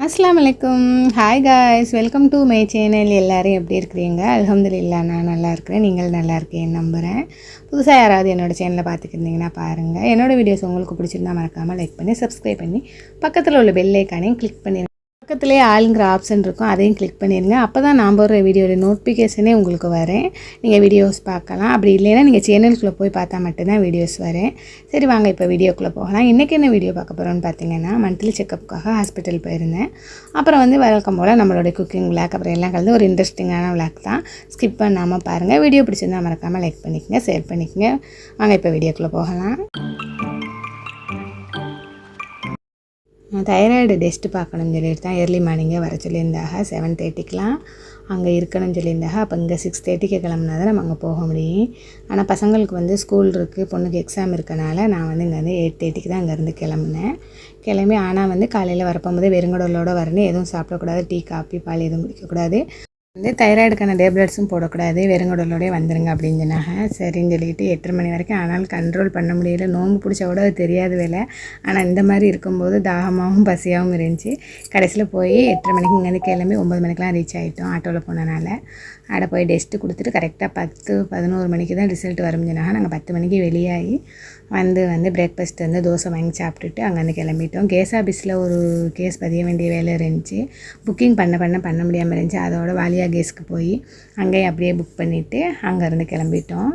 அஸ்லாம் வலைக்கம் hi guys welcome to my channel எல்லோரும் எப்படி இருக்கிறீங்க? அலமதுல்லா நான் நல்லா இருக்கிறேன். நீங்கள் நல்லா இருக்கேன்னு நம்புகிறேன் புதுசாக யாராவது என்னோட சேனலை பார்த்துக்கிருந்தீங்கன்னா பாருங்கள் என்னோடய வீடியோஸ் உங்களுக்கு பிடிச்சிருந்தா மறக்காமல் லைக் பண்ணி சப்ஸ்கிரைப் பண்ணி பக்கத்தில் உள்ள பெல் ஐக்கானையும் கிளிக் பண்ணி பக்கத்துலேயே ஆளுங்கிற ஆப்ஷன் இருக்கும் அதையும் கிளிக் பண்ணிடுங்க. அப்போ தான் நான் போடுற வீடியோட நோட்டிஃபிகேஷனே உங்களுக்கு வரேன். நீங்கள் வீடியோஸ் பார்க்கலாம். அப்படி இல்லைன்னா நீங்கள் சேனலுக்குள்ளே போய் பார்த்தா மட்டும்தான் வீடியோஸ் வரேன். சரி வாங்க இப்போ வீடியோக்குள்ளே போகலாம். இன்றைக்கி என்ன வீடியோ பார்க்க போகிறோம்னு பார்த்தீங்கன்னா மந்த்லி செக்கப்புக்காக ஹாஸ்பிட்டல் போயிருந்தேன். அப்புறம் வந்து வழக்கம் போல் நம்மளோட குக்கிங் விளாக் அப்புறம் எல்லாம் கலந்து ஒரு இன்ட்ரெஸ்டிங்கான விளாக் தான். ஸ்கிப் பண்ணாமல் பாருங்கள் வீடியோ பிடிச்சிருந்தா மறக்காமல் லைக் பண்ணிக்கங்க ஷேர் பண்ணிக்கங்க. வாங்க இப்போ வீடியோக்குள்ளே போகலாம். தைராய்டு டெஸ்ட்டு பார்க்கணும்னு சொல்லிட்டு தான் ஏர்லி மார்னிங்கே வர சொல்லியிருந்தாக. செவன் தேர்ட்டிக்கெலாம் அங்கே இருக்கணும்னு சொல்லியிருந்தாக. அப்போ இங்கே சிக்ஸ் தேர்ட்டிக்கு கிளம்புனா தான் நம்ம அங்கே போக முடியும். ஆனால் பசங்களுக்கு வந்து ஸ்கூல் இருக்குது பொண்ணுக்கு எக்ஸாம் இருக்கனால நான் வந்து இங்கே வந்து எயிட் தேர்ட்டிக்கு தான் அங்கேருந்து கிளம்புனேன். கிளம்பி ஆனால் வந்து காலையில் வரப்போகும்போது வெறுங்கடலோடு வரணும் எதுவும் சாப்பிடக்கூடாது. டீ காஃபி பால் எதுவும் குடிக்கக்கூடாது. வந்து தைராய்டுக்கான டேப்லெட்ஸும் போடக்கூடாது வெறுங்குடலோடய வந்துருங்க அப்படின்னு சொன்னாங்க சரின்னு சொல்லிட்டு எட்டரை மணி வரைக்கும் ஆனால் கண்ட்ரோல் பண்ண முடியல. நோம்பு பிடிச்ச கூட அது தெரியாது வேலை. ஆனால் இந்த மாதிரி இருக்கும்போது தாகமாகவும் பசியாகவும் இருந்துச்சு. கடைசியில் போய் எட்டரை மணிக்கு இங்கேருந்து கிளம்பி ஒம்பது மணிக்கெலாம் ரீச் ஆகிட்டோம் ஆட்டோவில் போனனால. ஆட போய் டெஸ்ட்டு கொடுத்துட்டு கரெக்டாக பத்து பதினோரு மணிக்கு தான் ரிசல்ட் வரும் சொன்னாங்க. நாங்கள் பத்து மணிக்கு வெளியாகி வந்து வந்து பிரேக்ஃபாஸ்ட் வந்து தோசை வாங்கி சாப்பிட்டுட்டு அங்கேருந்து கிளம்பிட்டோம். கேஸ் ஆஃபீஸில் ஒரு கேஸ் பதிய வேண்டிய வேலை இருந்துச்சு. புக்கிங் பண்ண பண்ண பண்ண முடியாமல் இருந்துச்சு. அதோட வாலியாக கேஸ்க்கு போய் அங்கேயும் அப்படியே புக் பண்ணிவிட்டு அங்கேருந்து கிளம்பிட்டோம்.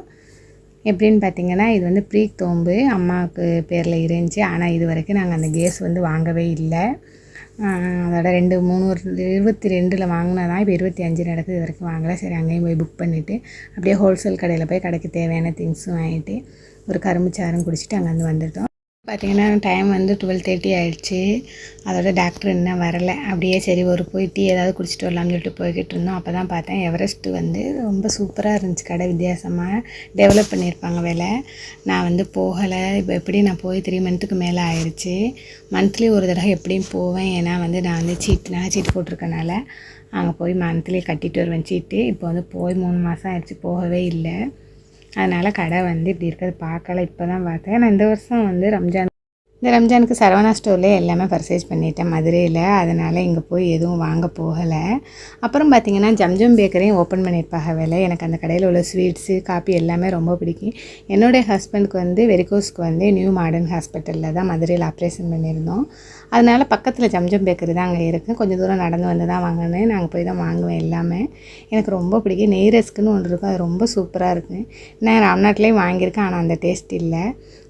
எப்படின்னு பார்த்தீங்கன்னா இது வந்து ப்ரீக் தோம்பு அம்மாவுக்கு பேரில் இருந்துச்சு. ஆனால் இது வரைக்கும் நாங்கள் அந்த கேஸ் வந்து வாங்கவே இல்லை. அதோட ரெண்டு மூணு இருபத்தி ரெண்டில் வாங்கினதான் இப்போ இருபத்தி அஞ்சு நடக்குது. இது வரைக்கும் வாங்கலை. சரி அங்கேயும் போய் புக் பண்ணிவிட்டு அப்படியே ஹோல்சேல் கடையில் போய் கடைக்கு தேவையான திங்ஸும் வாங்கிட்டு ஒரு கரும்பு சாரும் குடிச்சிட்டு அங்கேருந்து வந்துட்டோம். பார்த்திங்கன்னா டைம் வந்து டுவெல் தேர்ட்டி ஆகிடுச்சு அதோட டாக்டர் இன்னும் வரலை. அப்படியே சரி ஒரு போய் டீ ஏதாவது குடிச்சிட்டு வரலாம்னு சொல்லிட்டு போய்கிட்டு இருந்தோம். அப்போ தான் பார்த்தேன் எவரெஸ்ட் வந்து ரொம்ப சூப்பராக இருந்துச்சு கடை வித்தியாசமாக டெவலப் பண்ணியிருப்பாங்க வேலை. நான் வந்து போகலை. இப்போ எப்படி நான் போய் த்ரீ மந்த்துக்கு மேலே ஆயிடுச்சு. மந்த்லி ஒரு தடவை எப்படியும் போவேன். ஏன்னா வந்து நான் வந்து சீட்டு நான் சீட்டு போட்டிருக்கனால அங்கே போய் மந்த்லி கட்டிட்டு வருவேன் சீட்டு இப்போ வந்து போய் மூணு மாதம் ஆயிடுச்சு போகவே இல்லை. அதனால் கடை வந்து இப்படி இருக்கிறது பார்க்கல இப்போ தான் பார்த்தேன். நான் இந்த வருஷம் வந்து ரம்ஜான் இந்த ரம்ஜானுக்கு சரவணா ஸ்டோர்லேயே எல்லாமே பர்ச்சேஸ் பண்ணிட்டேன். மதுரையில். அதனால் இங்கே போய் எதுவும் வாங்க போகலை. அப்புறம் பார்த்திங்கன்னா ஜம்ஜம் பேக்கரையும் ஓப்பன் பண்ணியிருப்பாங்க வேலை. எனக்கு அந்த கடையில் உள்ள ஸ்வீட்ஸு காப்பி எல்லாமே ரொம்ப பிடிக்கும். என்னுடைய ஹஸ்பண்டுக்கு வந்து வெரிகோஸ்க்கு வந்து நியூ மாடர்ன் ஹாஸ்பிட்டலில் தான் மதுரையில் ஆப்ரேஷன் பண்ணியிருந்தோம். அதனால் பக்கத்தில் ஜம்ஜம் பேக்கரி தான் அங்கே இருக்குது கொஞ்சம் தூரம் நடந்து வந்து தான் வாங்கினேன் நாங்கள் போய் தான் வாங்குவேன் எல்லாமே. எனக்கு ரொம்ப பிடிக்கும். நெய் ரஸ்க்குன்னு ஒன்று இருக்கும். அது ரொம்ப சூப்பராக இருக்குது நான் ராம்நாட்லேயும் வாங்கியிருக்கேன். ஆனால் அந்த டேஸ்ட் இல்லை.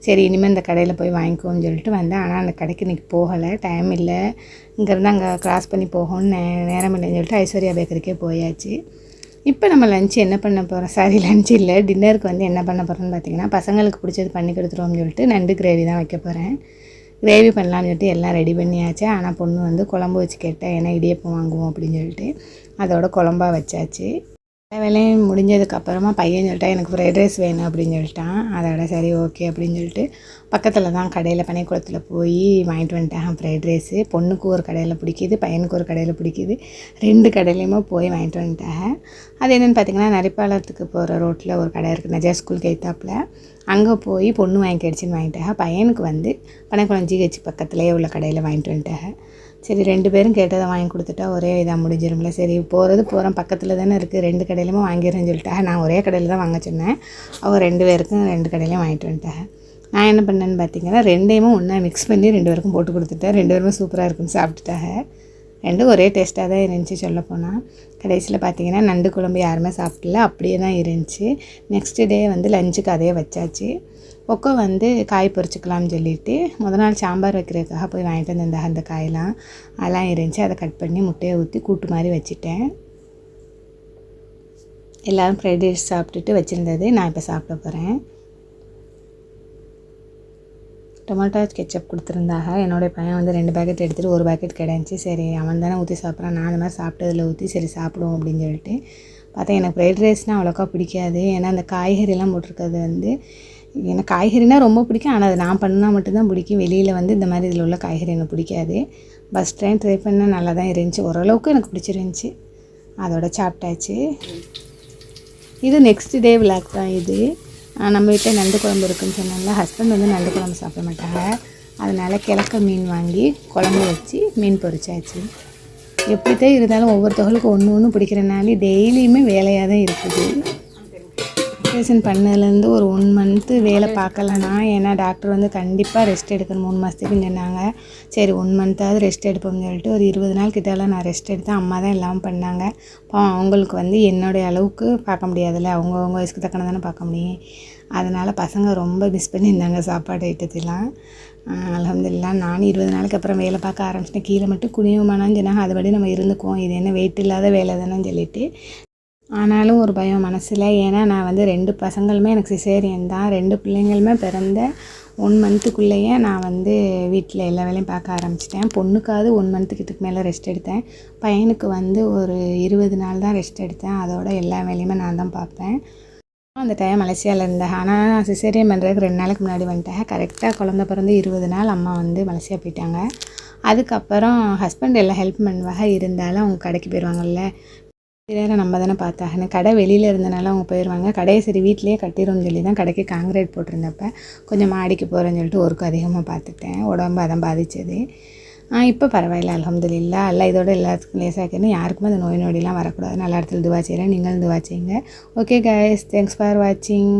சரி இனிமேல் இந்த கடையில் போய் வாங்கிக்கோன்னு சொல்லிட்டு வந்தேன். ஆனால் அந்த கடைக்கு இன்றைக்கி போகலை. டைம் இல்லை. இங்கேருந்து அங்கே க்ராஸ் பண்ணி போகணும்னு நே நேரம் இல்லைன்னு சொல்லிட்டு ஐஸ்வர்யா பேக்கரிக்கே போயாச்சு. இப்போ நம்ம லஞ்சு என்ன பண்ண போகிறோம் சாரி லஞ்ச் இல்லை. டின்னருக்கு வந்து என்ன பண்ண போகிறோம்னு பார்த்தீங்கன்னா பசங்களுக்கு பிடிச்சது பண்ணி கொடுத்துருவோம்னு சொல்லிட்டு நண்டு கிரேவி தான் வைக்க போகிறேன் கிரேவி பண்ணலான்னு சொல்லிட்டு எல்லாம் ரெடி பண்ணியாச்சு. ஆனால் பொண்ணு வந்து குழம்பு வச்சு கேட்டேன் ஏன்னா இடியப்பம் வாங்குவோம்? அப்படின்னு சொல்லிட்டு அதோட குழம்பா வச்சாச்சு. வேலையும் முடிஞ்சதுக்கப்புறமா பையன் சொல்லிட்டா எனக்கு ஃப்ரைட் ரைஸ் வேணும் அப்படின்னு சொல்லிட்டான். அதோட சரி ஓகே அப்படின்னு சொல்லிட்டு பக்கத்தில் தான் கடையில் பனைக்குளத்தில் போய் வாங்கிட்டு வந்துட்டேன். ஃப்ரைட் ரைஸு பொண்ணுக்கு ஒரு கடையில் பிடிக்கிது பையனுக்கு ஒரு கடையில் பிடிக்கிது. ரெண்டு கடையிலையுமே போய் வாங்கிட்டு வந்துட்டாங்க அது என்னென்னு பார்த்தீங்கன்னா நரிப்பாளத்துக்கு போகிற ரோட்டில் ஒரு கடை இருக்குது நஜா ஸ்கூல் கைத்தாப்பில் அங்கே போய் பொண்ணு வாங்கிக்கிடுச்சின்னு வாங்கிட்டாங்க பையனுக்கு வந்து பனைக்குளம் ஜிஹெச் பக்கத்துலேயே உள்ள கடையில் வாங்கிட்டு வந்துட்டாங்க சரி ரெண்டு பேரும் கேட்டதை வாங்கி கொடுத்துட்டா ஒரே இதாக முடிஞ்சிரும்ல. சரி போகிறது போகிறோம் பக்கத்தில் தானே இருக்குது ரெண்டு கடையிலுமே வாங்கிடுறேன்னு சொல்லிட்டா நான் ஒரே கடையில் தான் வாங்க சொன்னேன். அவங்க ரெண்டு பேருக்கும் ரெண்டு கடையிலையும் வாங்கிட்டு வந்துட்டேன் நான் என்ன பண்ணேன்னு பார்த்தீங்கன்னா ரெண்டையுமே ஒன்றா மிக்ஸ் பண்ணி ரெண்டு பேருக்கும் போட்டு கொடுத்துட்டேன். ரெண்டு பேருமே சூப்பராக இருக்குன்னு சாப்பிட்டுட்டாங்க. ரெண்டும் ஒரே டேஸ்ட்டாக தான் இருந்துச்சு சொல்லப்போனால் கடைசியில் பார்த்தீங்கன்னா நண்டு குழம்பு யாருமே சாப்பிடல. அப்படியே தான் இருந்துச்சு. நெக்ஸ்ட் டே வந்து லஞ்சுக்கு அதே வச்சாச்சு. ஒக்க வந்து காய் பொறிச்சிக்கலாம்னு சொல்லிட்டு முத நாள் சாம்பார் வைக்கிறதுக்காக போய் வாங்கிட்டு வந்திருந்தாங்க அந்த காயெல்லாம் அதெல்லாம் இருந்துச்சு அதை கட் பண்ணி முட்டையை ஊற்றி கூட்டு மாதிரி வச்சுட்டேன் எல்லோரும் ஃப்ரைட் ரைஸ் சாப்பிட்டுட்டு வச்சுருந்தது நான் இப்போ சாப்பிட போகிறேன் டொமேட்டோ கெச்சப் கொடுத்துருந்தாக என்னோடய பையன் வந்து ரெண்டு பேக்கெட் எடுத்துகிட்டு ஒரு பேக்கெட் கிடந்துச்சு சரி அவன் தானே ஊற்றி சாப்பிட்றான் நான் அந்த மாதிரி சாப்பிட்டதில் ஊற்றி சரி சாப்பிடுவோம் அப்படின்னு சொல்லிட்டு பார்த்தா எனக்கு ஃப்ரைட் ரைஸ்னால் அவ்வளோக்கா பிடிக்காது ஏன்னா அந்த காய்கறிலாம் போட்டிருக்கிறது வந்து எனக்கு காய்கறினா ரொம்ப பிடிக்கும். ஆனால் அது நான் பண்ணால் மட்டும்தான் பிடிக்கும். வெளியில் வந்து இந்த மாதிரி இதில் உள்ள காய்கறி எனக்கு பிடிக்காது. ஃபஸ்ட் டைம் ட்ரை பண்ணால் நல்லா தான் இருந்துச்சு. ஓரளவுக்கு எனக்கு பிடிச்சிருந்துச்சி. அதோட சாப்பிட்டாச்சு. இது நெக்ஸ்ட் டே விளாக் தான் இது. நம்ம வீட்டில் நண்டு குழம்பு இருக்குன்னு சொன்னால ஹஸ்பண்ட் வந்து நண்டு குழம்பு சாப்பிட மாட்டாங்க. அதனால் கிழக்க மீன் வாங்கி குழம்பு வச்சு மீன் பொரிச்சாச்சு. எப்படித்தான் இருந்தாலும் ஒவ்வொருத்தவங்களுக்கும் ஒன்று ஒன்று பிடிக்கிறனாலே டெய்லியுமே வேலையாக தான் இருக்குது. ஆப்ரேஷன் பண்ணதுலேருந்து ஒரு ஒன் மந்த்து வேலை பார்க்கலனா ஏன்னா டாக்டர் வந்து கண்டிப்பாக ரெஸ்ட் எடுக்கணும். மூணு மாதத்துக்குன்னு சொன்னாங்க சரி ஒன் மந்த்தாவது ரெஸ்ட் எடுப்போம்னு சொல்லிட்டு ஒரு இருபது நாள் கிட்டலாம் நான் ரெஸ்ட் எடுத்தேன் அம்மா தான் எல்லாம் பண்ணாங்க. பாவம் அவங்களுக்கு வந்து என்னுடைய அளவுக்கு பார்க்க முடியாதுல்ல. அவங்க அவங்க வயசுக்கு தக்கன தானே பார்க்க முடியும். அதனால் பசங்க ரொம்ப மிஸ் பண்ணியிருந்தாங்க சாப்பாடு ஐட்டத்தெல்லாம். அலமதுல்லா நானும் இருபது நாளைக்கு அப்புறம் வேலை பார்க்க ஆரம்பிச்சிட்டேன். கீழே மட்டும் குனிவுமானான்னு சொன்னாங்க. அதுபடி நம்ம இருந்துக்குவோம். இது என்ன வெயிட் இல்லாத வேலை தானேன்னு சொல்லிட்டு. ஆனாலும் ஒரு பயம் மனசில். ஏன்னா நான் வந்து ரெண்டு பசங்களுமே எனக்கு சிசேரியன் தான். ரெண்டு பிள்ளைங்களுமே பிறந்த ஒன் மந்த்துக்குள்ளேயே நான் வந்து வீட்டில் எல்லா வேலையும் பார்க்க ஆரம்பிச்சிட்டேன். பொண்ணுக்காவது ஒன் மந்த்துக்கிட்டக்கு மேலே ரெஸ்ட் எடுத்தேன். பையனுக்கு வந்து ஒரு இருபது நாள் தான் ரெஸ்ட் எடுத்தேன். அதோட எல்லா வேலையுமே நான் தான் பார்ப்பேன். அந்த டைம் மலேசியாவில் இருந்தேன். ஆனால் நான் சிசேரியன் பண்ணுறதுக்கு ரெண்டு நாளைக்கு முன்னாடி வந்துட்டேன். கரெக்டாக குழந்த பிறந்து இருபது நாள் அம்மா வந்து மலேசியா போயிட்டாங்க. அதுக்கப்புறம் ஹஸ்பண்ட் எல்லாம் ஹெல்ப் பண்ணுவாங்க. இருந்தாலும் அவங்க கடைக்கு போயிடுவாங்கல்ல நேரம் நம்ம தானே பார்த்தாகணும் கடை வெளியில் இருந்தனால அவங்க போயிடுவாங்க கடையை சரி வீட்லேயே கட்டிடும்னு சொல்லி தான் கடைக்கு காங்கிரீட் போட்டிருந்தப்ப கொஞ்சம் மாடிக்கு போகிறேன்னு சொல்லிட்டு ஒர்க்கு அதிகமாக பார்த்துட்டேன். உடம்பு அதான் பாதித்தது இப்போ பரவாயில்ல அலமதுல்லா எல்லாம் இதோட எல்லாத்துக்கும் லேசாக்கணும் யாருக்குமே அந்த நோய் நொடிலாம் வரக்கூடாது. நல்ல இடத்துல துவா செய்கிறேன் நீங்களும் துவா செய்யுங்க. ஓகே கைஸ் தேங்க்ஸ் ஃபார் வாட்சிங்